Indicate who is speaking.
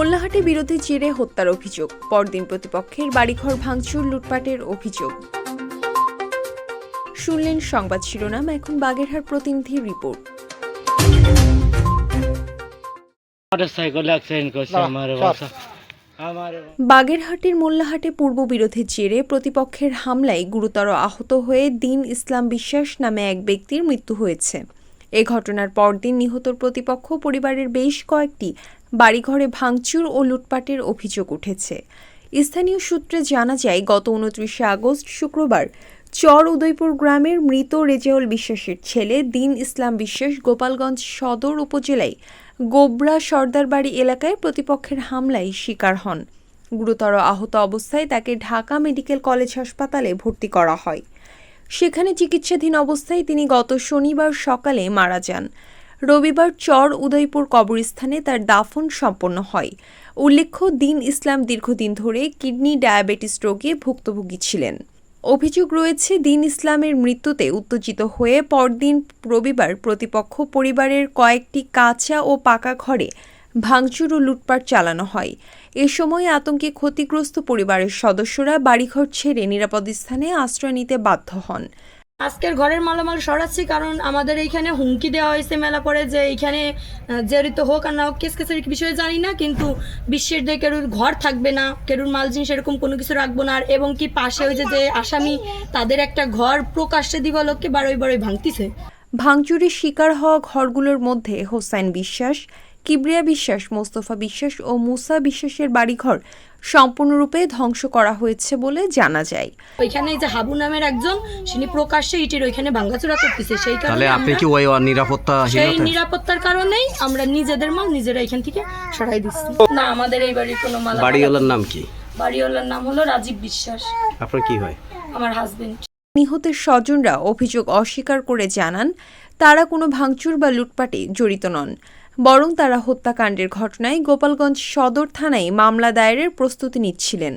Speaker 1: মোল্লাহাটে বিরোধী জেরে হত্যার অভিযোগ। পরদিন প্রতিপক্ষের বাড়িঘর ভাঙচুর লুটপাটের অভিযোগ। শুনলেন সংবাদ শিরোনাম এখন বাগেরহাট প্রতিনিধির রিপোর্ট। বাগেরহাটের মোল্লাহাটে পূর্ব বিরোধের জেরে প্রতিপক্ষের হামলায় গুরুতর আহত হয়ে দিন ইসলাম বিশ্বাস নামে এক ব্যক্তির মৃত্যু হয়েছে। এ ঘটনার পরদিন নিহতর প্রতিপক্ষ পরিবারের বেশ কয়েকটি বাড়িঘরে ভাঙচুর ও লুটপাটের অভিযোগ উঠেছে। স্থানীয় সূত্রে জানা যায়, গত উনত্রিশে আগস্ট শুক্রবার চর উদয়পুর গ্রামের মৃত রেজাউল বিশ্বাসের ছেলে দিন ইসলাম বিশ্বাস গোপালগঞ্জ সদর উপজেলায় গোবরা সর্দারবাড়ি এলাকায় প্রতিপক্ষের হামলায় শিকার হন। গুরুতর আহত অবস্থায় তাকে ঢাকা মেডিকেল কলেজ হাসপাতালে ভর্তি করা হয়। সেখানে চিকিৎসাধীন অবস্থায় তিনি গত শনিবার সকালে মারা যান। রবিবার চর উদয়পুর কবরস্থানে তার দাফন সম্পন্ন হয়। উল্লেখ্য, দিন ইসলাম দীর্ঘদিন ধরে কিডনি ডায়াবেটিস রোগে ভুক্তভোগী ছিলেন। অভিযোগ রয়েছে, দিন ইসলামের মৃত্যুতে উত্তেজিত হয়ে পরদিন রবিবার প্রতিপক্ষ পরিবারের কয়েকটি কাঁচা ও পাকা ঘরে ভাঙচুর ও লুটপাট চালানো হয়। এ সময় আতঙ্কে ক্ষতিগ্রস্ত পরিবারের সদস্যরা বাড়িঘর ছেড়ে নিরাপদ স্থানে আশ্রয় নিতে বাধ্য হন।
Speaker 2: আজকের ঘরের মালামাল সরাচ্ছি কারণ আমাদের এইখানে হুমকি দেওয়া হয়েছে, মেলা পরে যে এইখানে জড়িত হোক আর না হোক কেস কেসের বিষয়ে জানি না, কিন্তু বিশ্বের যে কেরুর ঘর থাকবে না, কেরুর মাল জিনিস এরকম কোনো কিছু রাখব না, আর এবং কি পাশে ওই যে যে আসামি, তাদের একটা ঘর প্রকাশ্যে দিবালোককে বারোই বারোই ভাঙতিছে।
Speaker 1: ভাঙচুরের শিকার হওয়া ঘরগুলোর মধ্যে হোসাইন বিশ্বাস, কিবরিয়া বিশ্বাস, মোস্তফা বিশ্বাস ও মুসা বিশ্বাসের বাড়িঘর সম্পূর্ণরূপে ধ্বংস করা হয়েছে বলে জানা যায়।
Speaker 2: ওইখানে যে হাবু নামের একজন তিনি প্রকাশ্যে ইটির ওইখানে ভাঙাচোরা করতেছে সেই
Speaker 3: তাহলে
Speaker 2: কারণে
Speaker 3: আপনি কি ওই নিরাপত্তা
Speaker 2: সেই নিরাপত্তার কারণেই আমরা নিজেদের মাল নিজেরা এখান থেকে সরাই দিচ্ছি। না আমাদের এই বাড়ির কোনো মাল
Speaker 3: বাড়িওয়ালার নাম কি?
Speaker 2: বাড়িওয়ালার নাম হলো রাজীব বিশ্বাস।
Speaker 3: আপনার কি হয়?
Speaker 2: আমার হাজবেন্ড
Speaker 1: নিহতের স্বজনরা অভিযোগ অস্বীকার করে জানান তারা কোনো ভাঙচুর বা লুটপাটে জড়িত নন। বরং তারা হত্যাকাণ্ডের ঘটনায় গোপালগঞ্জ সদর থানায় মামলা দায়েরের প্রস্তুতি নিচ্ছিলেন।